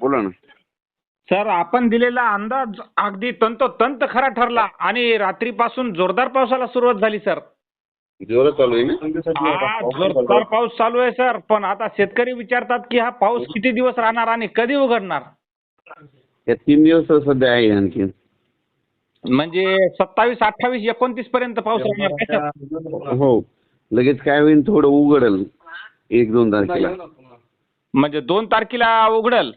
बोला ना. सर आपण दिलेला अंदाज अगदी तंतोतंत खरा ठरला आणि रात्रीपासून जोरदार पावसाला सुरुवात झाली सर. जोरात चालू आहे ना? जोरदार पाऊस चालू आहे सर. पण आता शेतकरी विचारतात की हा पाऊस किती दिवस राहणार आणि कधी उघडणार? या तीन दिवस तर सध्या आहे आणखी म्हणजे सत्तावीस अठ्ठावीस एकोणतीस पर्यंत पाऊस राहणार काय सर? हो. लगेच काय होईल थोडं उघडल एक दोन तारखेला. म्हणजे दोन तारखेला उघडल.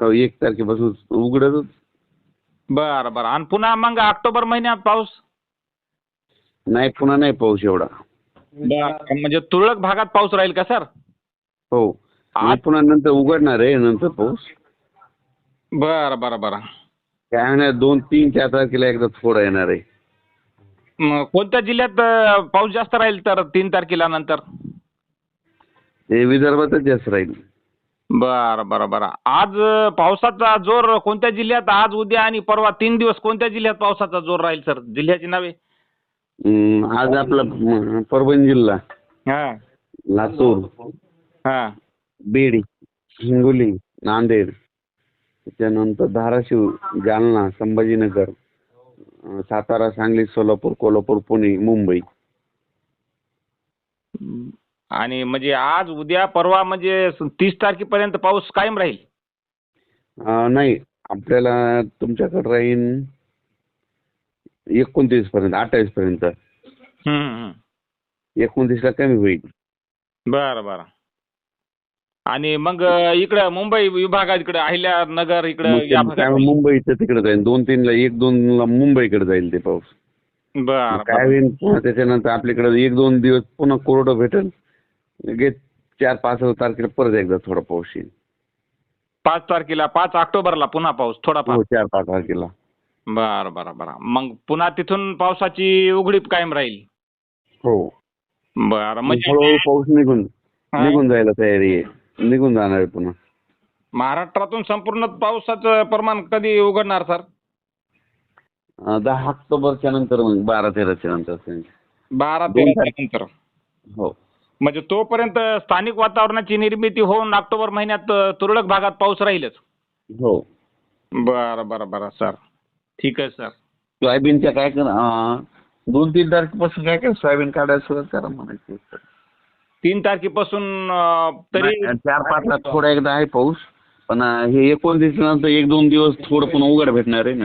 हो एक तारखेपासून उघडतच. बरं बरं. आणि पुन्हा मग ऑक्टोबर महिन्यात पाऊस? नाही पुन्हा नाही पाऊस एवढा. बरं म्हणजे तुरळक भागात पाऊस राहील का सर? हो. आणि पुन्हा नंतर उघडणार आहे नंतर पाऊस. बरं बरं बरं. काय नाही दोन तीन चार तारखेला एकदा थोडा येणार आहे. मग कोणत्या जिल्ह्यात अं, पाऊस जास्त राहील तर तीन तारखेला नंतर? ते विदर्भातच जास्त राहील. बरं बरं बरं. आज पावसाचा जोर कोणत्या जिल्ह्यात? आज उद्या आणि परवा तीन दिवस कोणत्या जिल्ह्यात पावसाचा जोर राहील सर? जिल्ह्याची नावे? हम्म, आज आपला म, परभणी जिल्हा. हां. लातूर. हां. बीड हिंगोली नांदेड. त्याच्यानंतर धाराशिव जालना संभाजीनगर अं, सातारा सांगली सोलापूर कोल्हापूर पुणे मुंबई. आणि म्हणजे आज उद्या परवा म्हणजे तीस तारखेपर्यंत पाऊस कायम राहील? अं, नाही. आपल्याला तुमच्याकडे राहील एकोणतीस पर्यंत अठ्ठावीस पर्यंत हम्म, हम्म. एकोणतीसला कमी होईल. बरं बरं. आणि मग इकडं मुंबई विभागात इकडं अहिल्यानगर इकडं मग या ते काय भागात मुंबईचं तिकडे जाईल दोन तीनला एक दोनला मुंबईकडे जाईल ते पाऊस. बरं काय. होईल पुन्हा त्याच्यानंतर आपल्याकडे एक दोन दिवस पुन्हा कोरडं भेटेल. लगेच चार पाच तारखेला परत एकदा थोडा पाऊस येईल. पाच तारखेला पाच ऑक्टोबरला पुन्हा पाऊस थोडाफार. हो चार पाच तारखेला. बरं बरं बरं. मग पुन्हा तिथून पावसाची उघडीप कायम राहील. हो. बरं म्हणजे हळूहळू पाऊस निघून हा. निघून जायला तयारी आहे. निघून जाणार आहे पुन्हा. महाराष्ट्रातून संपूर्ण पावसाचं प्रमाण कधी उघडणार सर? अं, दहा ऑक्टोबरच्या नंतर मग बारा तेराच्या नंतर. असेल. बारा दोन तेराच्या नंतर. हो. म्हणजे तोपर्यंत स्थानिक वातावरणाची निर्मिती होऊन ऑक्टोबर महिन्यात तुरळक भागात पाऊस राहीलच. हो. बरं बरं बरं सर. ठीक आहे सर. सोयाबीनच्या काय कर दोन तीन तारखेपासून काय कर सोयाबीन काढायला सुरुवात करा म्हणायची तीन तारखेपासून अं, तरी नाही, चार पाचला थोडा एकदा आहे पाऊस पण अं, हे एकोणतीस नंतर एक दोन दिवस थोडं पुन्हा उघड भेटणार आहे ना.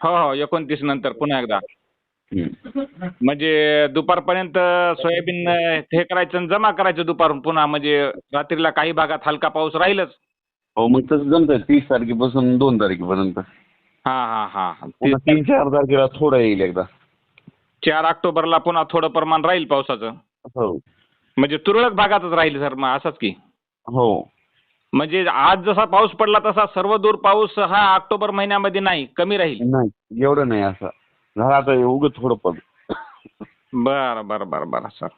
हो हो एकोणतीस नंतर पुन्हा एकदा. हम्म. म्हणजे दुपारपर्यंत सोयाबीन हे करायचं आणि जमा करायचं दुपारून पुन्हा म्हणजे रात्रीला काही भागात हलका पाऊस राहीलच. हो मग तसं जमतंय. तीस तारखेपासून दोन तारखेपर्यंत. हा हा हा पुन्हा तीन चार तारखेला थोडं येईल एकदा. चार ऑक्टोबरला पुन्हा थोडं प्रमाण राहील पावसाचं. हो. म्हणजे तुरळक भागातच राहील सर मग असंच की. हो. म्हणजे आज जसा पाऊस पडला तसा सर्व दूर पाऊस हा ऑक्टोबर महिन्यामध्ये नाही कमी राहील. नाही एवढं नाही असं. झालं आता थोडं पण. बरं बरं बरं बरं सर.